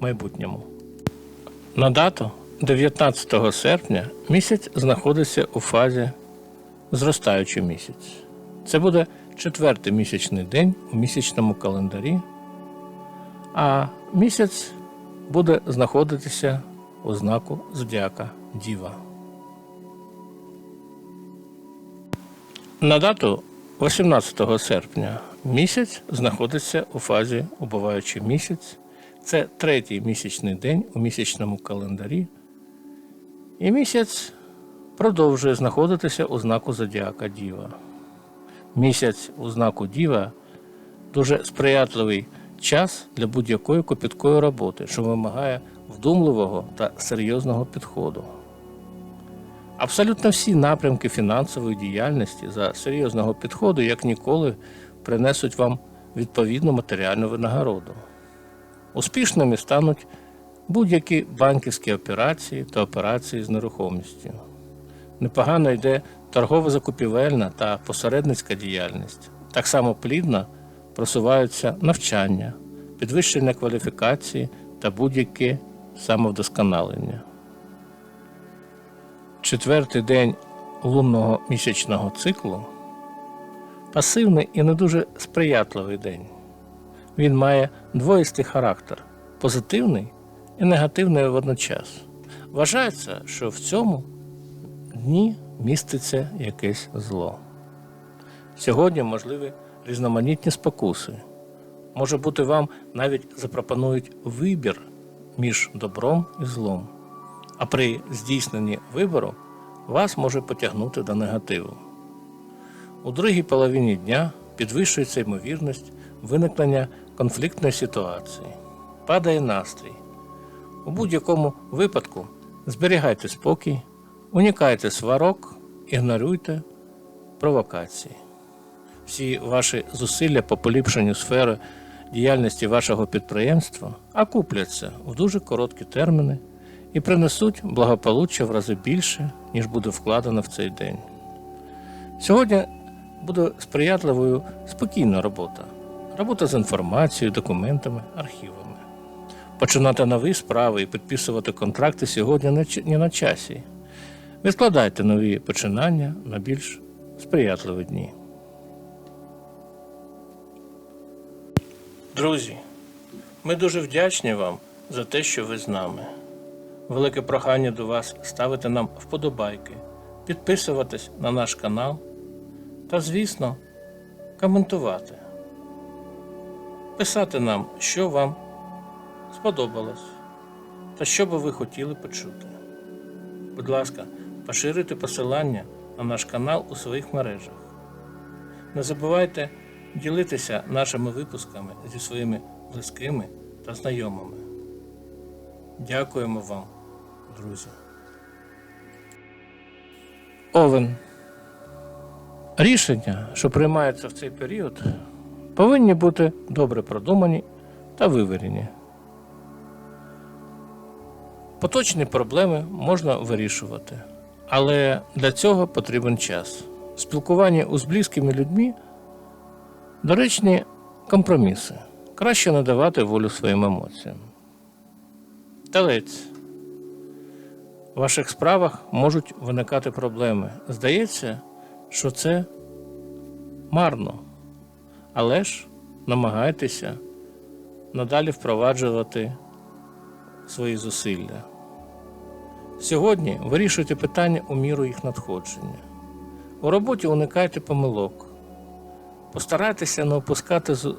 майбутньому. На дату 19 серпня місяць знаходиться у фазі зростаючий місяць. Це буде четвертий місячний день у місячному календарі, а місяць буде знаходитися у знаку Зодіака Діва. На дату 18 серпня місяць знаходиться у фазі убиваючий місяць. Це третій місячний день у місячному календарі. І місяць продовжує знаходитися у знаку Зодіака Діва. Місяць у знаку Діва дуже сприятливий час для будь-якої копіткої роботи, що вимагає вдумливого та серйозного підходу. Абсолютно всі напрямки фінансової діяльності за серйозного підходу, як ніколи, принесуть вам відповідну матеріальну винагороду. Успішними стануть будь-які банківські операції та операції з нерухомістю. Непогано йде торгово-закупівельна та посередницька діяльність. Так само плідно просуваються навчання, підвищення кваліфікації та будь-яке самовдосконалення. Четвертий день лунного місячного циклу пасивний і не дуже сприятливий день. Він має двоїстий характер позитивний і негативний водночас. Вважається, що в цьому дні міститься якесь зло. Сьогодні можливі різноманітні спокуси. Може бути, вам навіть запропонують вибір між добром і злом, а при здійсненні вибору вас може потягнути до негативу. У другій половині дня підвищується ймовірність виникнення конфліктної ситуації, падає настрій. У будь-якому випадку зберігайте спокій, унікайте сварок, ігноруйте провокації. Всі ваші зусилля по поліпшенню сфери діяльності вашого підприємства окупляться в дуже короткі терміни і принесуть благополуччя в рази більше, ніж буде вкладено в цей день. Сьогодні буде сприятливою спокійна робота, робота з інформацією, документами, архівами. Починати нові справи і підписувати контракти сьогодні не на часі. Відкладайте нові починання на більш сприятливі дні. Друзі, ми дуже вдячні вам за те, що ви з нами. Велике прохання до вас ставити нам вподобайки, підписуватись на наш канал та, звісно, коментувати. Писати нам, що вам сподобалось та що би ви хотіли почути. Будь ласка, поширюйте посилання на наш канал у своїх мережах. Не забувайте ділитися нашими випусками зі своїми близькими та знайомими. Дякуємо вам, друзі. Овен. Рішення, що приймаються в цей період, повинні бути добре продумані та вивірені. Поточні проблеми можна вирішувати, але для цього потрібен час. Спілкування з близькими людьми доречні компроміси. Краще надавати волю своїм емоціям. Телець. В ваших справах можуть виникати проблеми. Здається, що це марно. Але ж намагайтеся надалі впроваджувати свої зусилля. Сьогодні вирішуйте питання у міру їх надходження. У роботі уникайте помилок. Постарайтеся не опускати з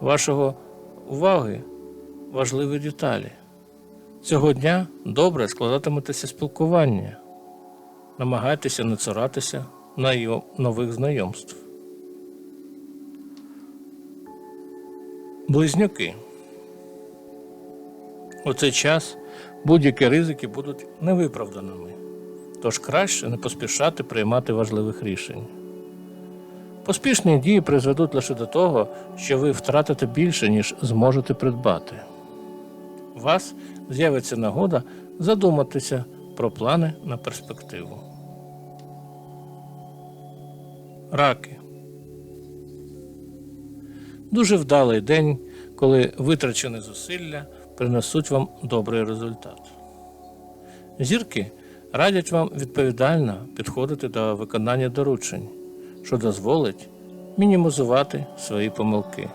вашого уваги важливі деталі. Цього дня добре складатиметеся спілкування. Намагайтеся не цуратися найо- нових знайомств. Близнюки. У цей час будь-які ризики будуть невиправданими, тож краще не поспішати приймати важливих рішень. Поспішні дії призведуть лише до того, що ви втратите більше, ніж зможете придбати. У вас з'явиться нагода задуматися про плани на перспективу. Раки. Дуже вдалий день, коли витрачені зусилля принесуть вам добрий результат. Зірки радять вам відповідально підходити до виконання доручень, що дозволить мінімізувати свої помилки.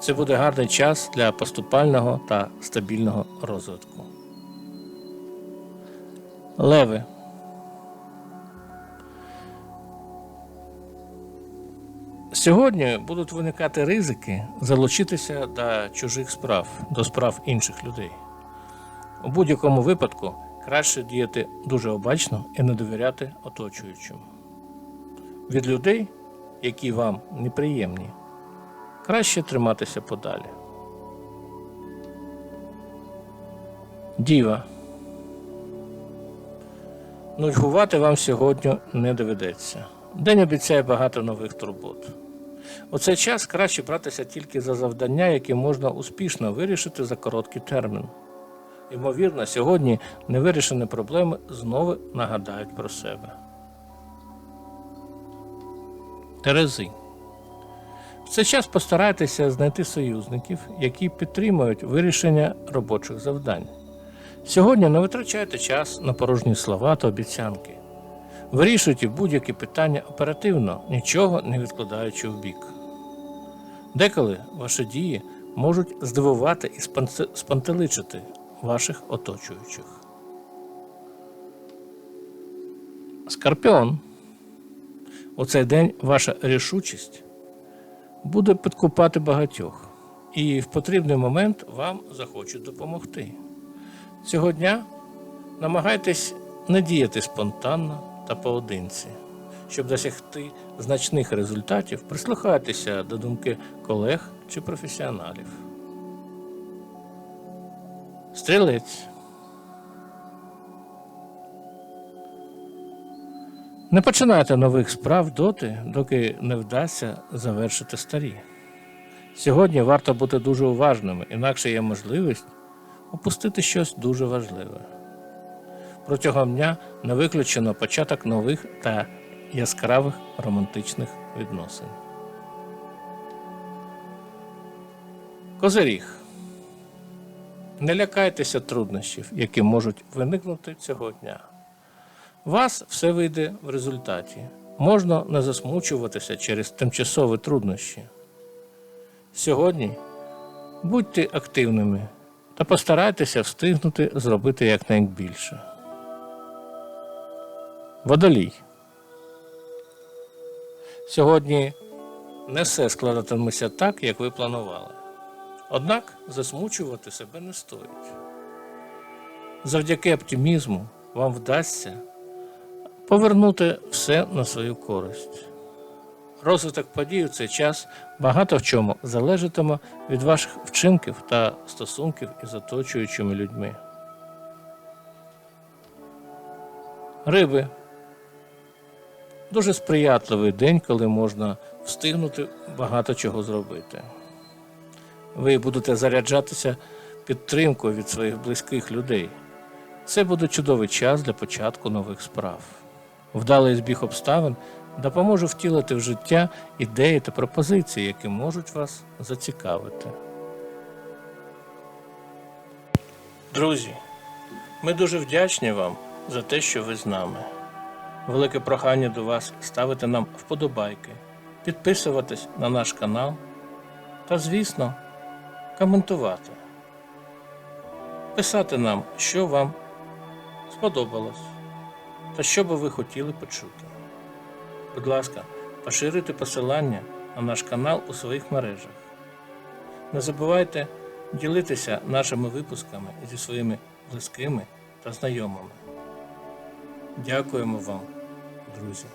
Це буде гарний час для поступального та стабільного розвитку. Леви. Сьогодні будуть виникати ризики залучитися до чужих справ, до справ інших людей. У будь-якому випадку краще діяти дуже обачно і не довіряти оточуючим. Від людей, які вам неприємні, краще триматися подалі. Діва. Нудьгувати вам сьогодні не доведеться. День обіцяє багато нових турбот. У цей час краще братися тільки за завдання, які можна успішно вирішити за короткий термін. Ймовірно, сьогодні невирішені проблеми знову нагадають про себе. Терези. В цей час постарайтеся знайти союзників, які підтримують вирішення робочих завдань. Сьогодні не витрачайте час на порожні слова та обіцянки. Вирішуйте будь-які питання оперативно, нічого не відкладаючи в бік. Деколи ваші дії можуть здивувати і спантеличити ваших оточуючих. Скорпіон. У цей день ваша рішучість буде підкупати багатьох, і в потрібний момент вам захочуть допомогти. Цього дня намагайтесь не діяти спонтанно та поодинці. Щоб досягти значних результатів, прислухайтеся до думки колег чи професіоналів. Стрілець. Не починайте нових справ доти, доки не вдасться завершити старі. Сьогодні варто бути дуже уважними, інакше є можливість упустити щось дуже важливе. Протягом дня не виключено початок нових та яскравих романтичних відносин. Козиріг. Не лякайтеся труднощів, які можуть виникнути цього дня. Вас все вийде в результаті. Можна не засмучуватися через тимчасові труднощі. Сьогодні будьте активними та постарайтеся встигнути зробити якнайбільше. Водолій. Сьогодні не все складатиметься так, як ви планували. Однак засмучувати себе не стоїть. Завдяки оптимізму вам вдасться повернути все на свою користь. Розвиток подій у цей час багато в чому залежатиме від ваших вчинків та стосунків із оточуючими людьми. Риби. Дуже сприятливий день, коли можна встигнути багато чого зробити. Ви будете заряджатися підтримкою від своїх близьких людей. Це буде чудовий час для початку нових справ. Вдалий збіг обставин допоможе втілити в життя ідеї та пропозиції, які можуть вас зацікавити. Друзі, ми дуже вдячні вам за те, що ви з нами. Велике прохання до вас ставити нам вподобайки, підписуватись на наш канал та, звісно, коментувати. Писати нам, що вам сподобалось та що би ви хотіли почути. Будь ласка, поширюйте посилання на наш канал у своїх мережах. Не забувайте ділитися нашими випусками зі своїми близькими та знайомими. Дякуємо вам, друзі.